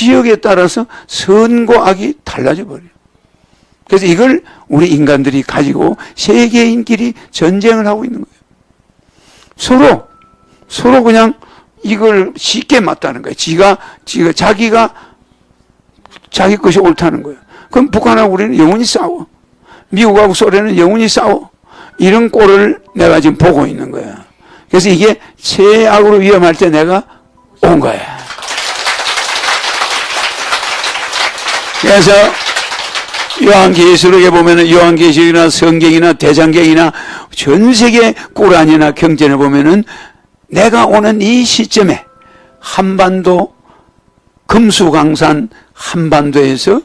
지역에 따라서 선과 악이 달라져 버려요. 그래서 이걸 우리 인간들이 가지고 세계인끼리 전쟁을 하고 있는 거예요. 서로 서로 그냥 이걸 쉽게 맞다는 거예요. 지가 지가 자기가 자기 것이 옳다는 거예요. 그럼 북한하고 우리는 영원히 싸워. 미국하고 소련은 영원히 싸워. 이런 꼴을 내가 지금 보고 있는 거야. 그래서 이게 최악으로 위험할 때 내가 온 거야. 그래서 요한계시록에 보면은 요한계시록이나 성경이나 대장경이나 전 세계 꾸란이나 경전에 보면은 내가 오는 이 시점에 한반도 금수강산 한반도에서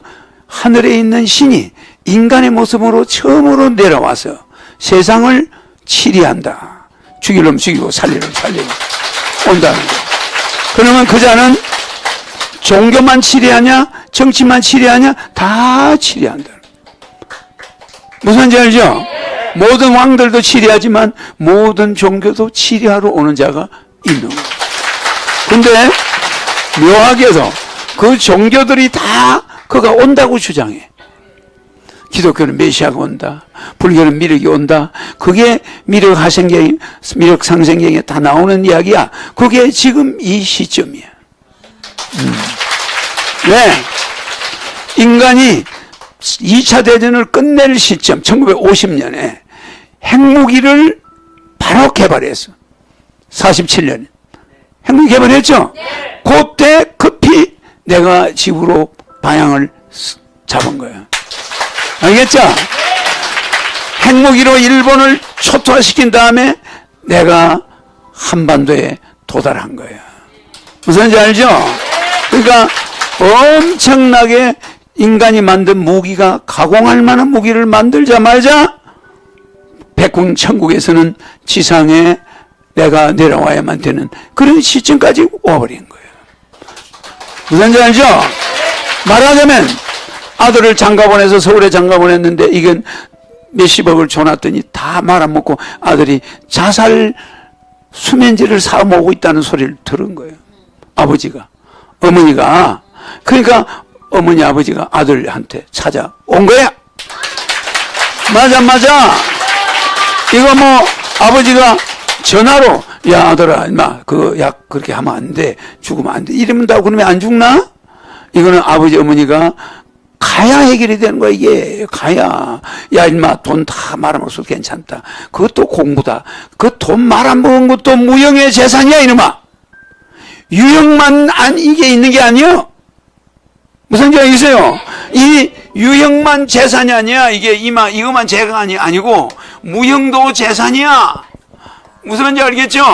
하늘에 있는 신이 인간의 모습으로 처음으로 내려와서 세상을 치리한다. 죽일 놈 죽이고 살릴 놈 살리고 온다는 거. 그러면 그 자는 종교만 치리하냐, 정치만 치리하냐, 다 치리한다. 무슨 말인지 알죠? 모든 왕들도 치리하지만 모든 종교도 치리하러 오는 자가 있는 거예요. 근데 묘하게도 그 종교들이 다 그가 온다고 주장해. 기독교는 메시아가 온다. 불교는 미륵이 온다. 그게 미륵 하생경, 미륵 상생경에 다 나오는 이야기야. 그게 지금 이 시점이야. 음. 왜? 인간이 2차 대전을 끝낼 시점, 1950년에 핵무기를 바로 개발했어. 47년에. 핵무기 개발했죠? 그때 급히 내가 집으로 방향을 스- 잡은 거야. 알겠죠? 핵무기로 일본을 초토화시킨 다음에 내가 한반도에 도달한 거야. 무슨지 알죠? 그러니까 엄청나게 인간이 만든 무기가 가공할 만한 무기를 만들자마자 백군 천국에서는 지상에 내가 내려와야만 되는 그런 시점까지 와버린 거예요. 무슨 지 알죠? 말하자면 아들을 장가 보내서 서울에 장가 보냈는데 이건 몇십억을 줘놨더니 다 말아먹고 아들이 자살 수면제를 사 먹고 있다는 소리를 들은 거예요. 아버지가. 어머니가. 그러니까 어머니 아버지가 아들한테 찾아온 거야. 맞아, 맞아. 이거 뭐 아버지가 전화로 야 아들아 임마 그 약 그렇게 하면 안 돼. 죽으면 안 돼. 이러면다고 그러면 안 죽나? 이거는 아버지 어머니가 가야 해결이 되는 거야 이게 가야 야 임마 돈 다 말아먹어도 괜찮다 그것도 공부다 그 돈 말아먹은 것도 무형의 재산이야 이놈아 유형만 안 이게 있는 게 아니요 무슨 지 있어요 이 유형만 재산이 아니야 이게 이마 이것만 재산이 아니고 무형도 재산이야 무슨 말인지 알겠죠?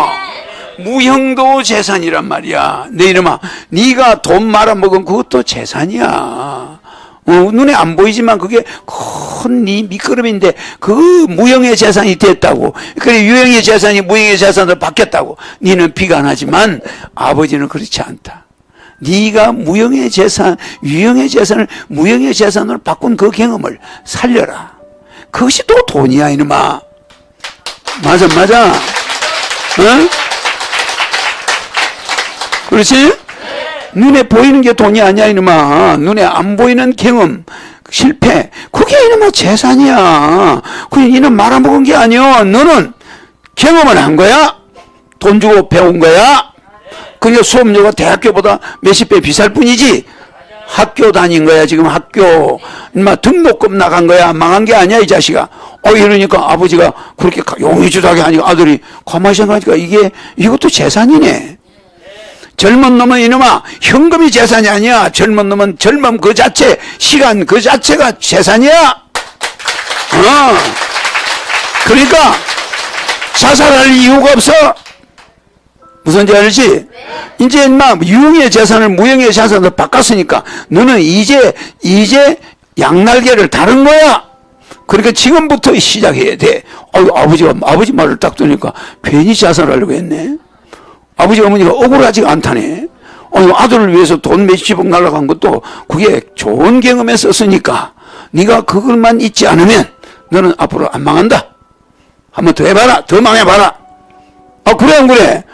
무형도 재산이란 말이야. 내 이놈아, 네가 돈 말아먹은 그것도 재산이야. 어, 눈에 안 보이지만 그게 큰네 미끄럼인데 그 무형의 재산이 됐다고. 그래 유형의 재산이 무형의 재산으로 바뀌었다고. 니는 비관하지만 아버지는 그렇지 않다. 네가 무형의 재산, 유형의 재산을 무형의 재산으로 바꾼 그 경험을 살려라. 그것이 또 돈이야 이놈아. 맞아 맞아. 어? 그렇지? 눈에 보이는 게 돈이 아니야 이놈아. 눈에 안 보이는 경험, 실패, 그게 이놈아 재산이야. 그냥 이놈 말아먹은 게 아니야. 너는 경험을 한 거야. 돈 주고 배운 거야. 그러니까 수업료가 대학교보다 몇십 배 비쌀 뿐이지. 학교 다닌 거야 지금 학교. 인마 등록금 나간 거야. 망한 게 아니야 이 자식아. 어 이러니까 아버지가 그렇게 용의주하게 하니까 아들이 가만히 생각하니까 이게 이것도 재산이네. 젊은 놈은 이놈아 현금이 재산이 아니야. 젊은 놈은 젊음 그 자체 시간 그 자체가 재산이야. 어. 그러니까 자살할 이유가 없어 무슨 지 알지? 이제 인마 유형의 재산을 무형의 재산으로 바꿨으니까 너는 이제 이제 양날개를 다른 거야. 그러니까 지금부터 시작해야 돼. 어, 아버지가 아버지 말을 딱 들으니까 괜히 자살하려고 했네. 아버지 어머니가 억울하지가 않다네. 어, 아들을 위해서 돈 몇십억 날라간 것도 그게 좋은 경험에 썼으니까 네가 그것만 잊지 않으면 너는 앞으로 안 망한다. 한번 더 해봐라. 더 망해봐라. 아 그래 안 그래?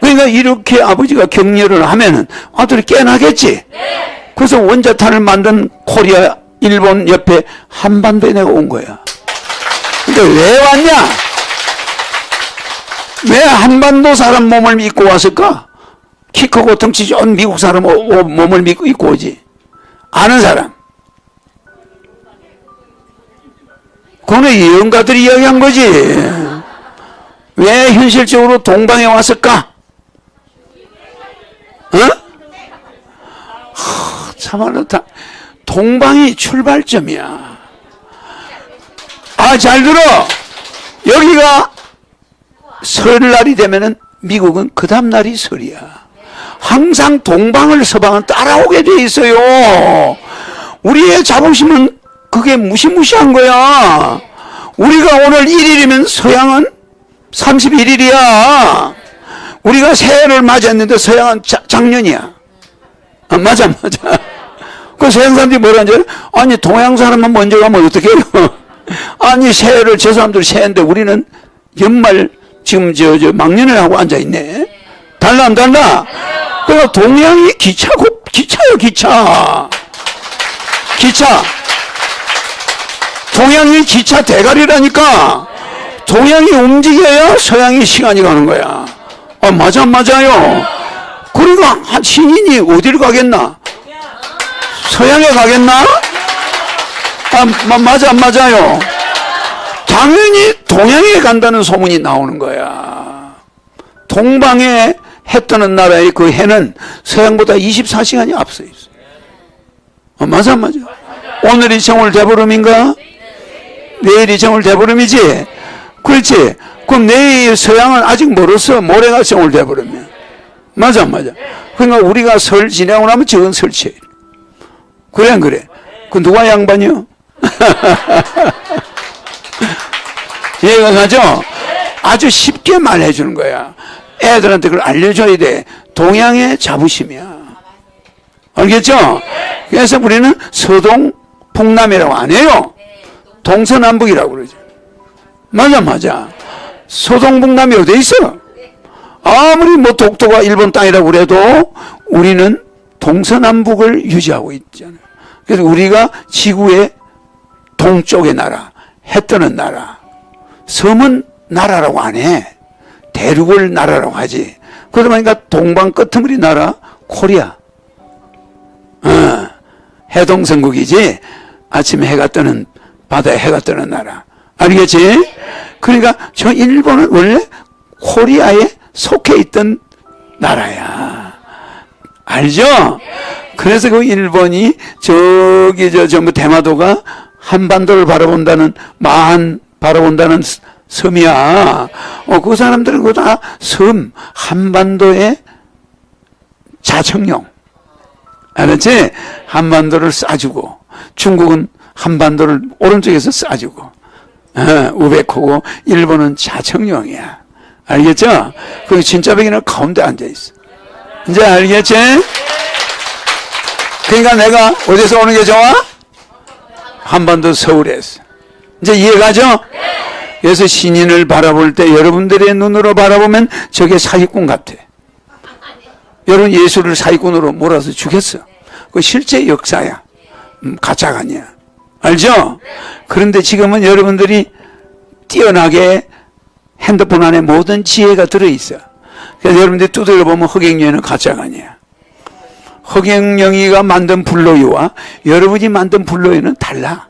그러니까 이렇게 아버지가 격려를 하면은 아들이 깨나겠지. 그래서 원자탄을 만든 코리아, 일본 옆에 한반도에 내가 온 거야. 근데 왜 왔냐? 왜 한반도 사람 몸을 믿고 왔을까? 키 크고 덩치 좋은 미국 사람 오- 오- 몸을 믿고 입고 오지. 아는 사람. 그거는 예언가들이 이야기한 거지. 왜 현실적으로 동방에 왔을까? 어? 하, 참말로 다, 동방이 출발점이야. 아, 잘 들어! 여기가 설날이 되면은 미국은 그 다음날이 설이야. 항상 동방을 서방은 따라오게 돼 있어요. 우리의 자부심은 그게 무시무시한 거야. 우리가 오늘 1일이면 서양은 31일이야. 우리가 새해를 맞이했는데 서양은 자- 작년이야. 아, 맞아, 맞아. 그 서양 사람들이 뭐라 하지? 아니, 동양 사람만 먼저 가면 어떡해요? 아니, 새해를, 저 사람들 새해인데 우리는 연말, 지금 저, 저, 망년을 하고 앉아있네. 달라, 안 달라? 그러니까 동양이 기차고, 기차요, 기차. 기차. 동양이 기차 대가리라니까. 동양이 움직여야 서양이 시간이 가는 거야. 아, 맞아, 맞아요. 그러니까 한 신인이 어디를 가겠나? 서양에 가겠나? 아, 마- 맞아, 안 맞아요. 당연히 동양에 간다는 소문이 나오는 거야. 동방에 해 뜨는 나라의 그 해는 서양보다 24시간이 앞서 있어. 어, 맞아, 안 맞아. 오늘이 정월 대보름인가? 내일이 정월 대보름이지? 그렇지? 그럼 내일 서양은 아직. 모레가 정월 대보름이야. 맞아, 안 맞아. 그러니까 우리가 설 지내고 나면 저건 설치해. 그래, 안 그래? 그 누가 양반이요? 이해가 가죠? 아주 쉽게 말해 주는 거야. 애들한테 그걸 알려줘야 돼. 동양의 자부심이야. 알겠죠? 그래서 우리는 서동 북남이라고 안 해요. 동서남북이라고 그러죠. 맞아, 맞아. 서동북남이 어디 있어? 아무리 뭐 독도가 일본 땅이라고 그래도 우리는 동서남북을 유지하고 있잖아요. 그래서 우리가 지구의 동쪽의 나라, 해 뜨는 나라, 섬은 나라라고 안 해. 대륙을 나라라고 하지. 그러다 보니까 동방 끄트머리 나라, 코리아. 어, 해동성국이지. 아침에 해가 뜨는, 바다에 해가 뜨는 나라. 알겠지? 그러니까 저 일본은 원래 코리아에 속해 있던 나라야. 알죠? 그래서 그 일본이 저기 저 전부 대마도가 한반도를 바라본다는 마한 바라본다는 스- 섬이야. 어, 그 사람들은 그거 다 섬, 한반도의 자청용. 알았지? 한반도를 싸주고, 중국은 한반도를 오른쪽에서 싸주고, 어, 우베코고, 일본은 자청용이야. 알겠죠? 그 진짜백이는 가운데 앉아 있어. 이제 알겠지? 그러니까 내가 어디서 오는 게 좋아? 한반도 서울에서. 이제 이해가죠? 그래서 신인을 바라볼 때 여러분들의 눈으로 바라보면 저게 사기꾼 같아. 여러분 예수를 사기꾼으로 몰아서 죽였어. 그 실제 역사야. 음, 가짜가 아니야. 알죠? 그런데 지금은 여러분들이 뛰어나게 핸드폰 안에 모든 지혜가 들어있어. 그래서 여러분들이 두들겨 보면 허경영은 가짜가 아니야. 허경영이가 만든 불로이와 여러분이 만든 불로이는 달라.